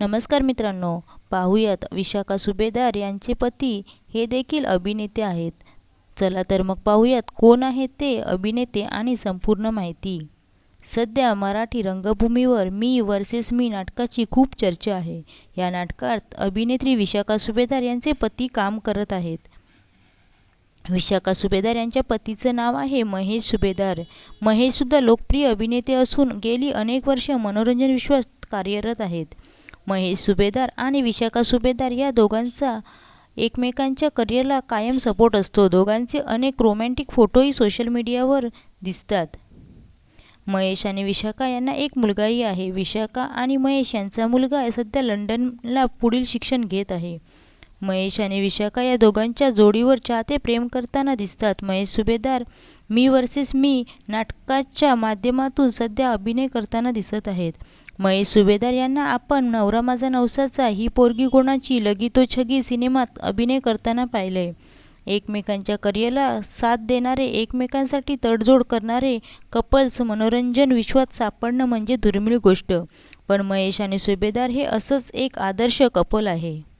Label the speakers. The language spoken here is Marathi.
Speaker 1: नमस्कार मित्रांनो पाहूयात विशाखा सुभेदार यांचे पती हे देखील अभिनेते आहेत. चला तर मग पाहूयात कोण आहेत ते अभिनेते आणि संपूर्ण माहिती. सध्या मराठी रंगभूमीवर मी वर्सेस मी नाटकाची खूप चर्चा आहे. या नाटकात अभिनेत्री विशाखा सुभेदार यांचे पती काम करत आहेत. विशाखा सुभेदार यांच्या पतीचं नाव आहे महेश सुभेदार. महेशसुद्धा लोकप्रिय अभिनेते असून गेली अनेक वर्ष मनोरंजन विश्वात कार्यरत आहेत. महेश सुभेदार आणि विशाखा सुभेदार या दोघांचा एकमेकांच्या करिअरला कायम सपोर्ट असतो. दोघांचे अनेक रोमॅन्टिक फोटोही सोशल मीडियावर दिसतात. महेश आणि विशाखा यांना एक मुलगाही आहे. विशाखा आणि महेश यांचा मुलगा सध्या लंडनला पुढील शिक्षण घेत आहे. महेश आणि विशाखा या दोघांच्या जोडीवर चाहते प्रेम करताना दिसतात. महेश सुभेदार मी वर्सेस मी नाटकाच्या माध्यमातून सध्या अभिनय करताना दिसत आहेत. महेश सुभेदार यांना आपण नवरा माझा नवसाचा ही पोरगी कोणाची? लगी तो छगी सिनेमात अभिनय करताना पाहिलंय. एकमेकांच्या करिअरला साथ देणारे एकमेकांसाठी तडजोड करणारे कपल्स मनोरंजन विश्वात सापडणं म्हणजे दुर्मिळ गोष्ट. पण महेश आणि सुभेदार हे असंच एक आदर्श कपल आहे.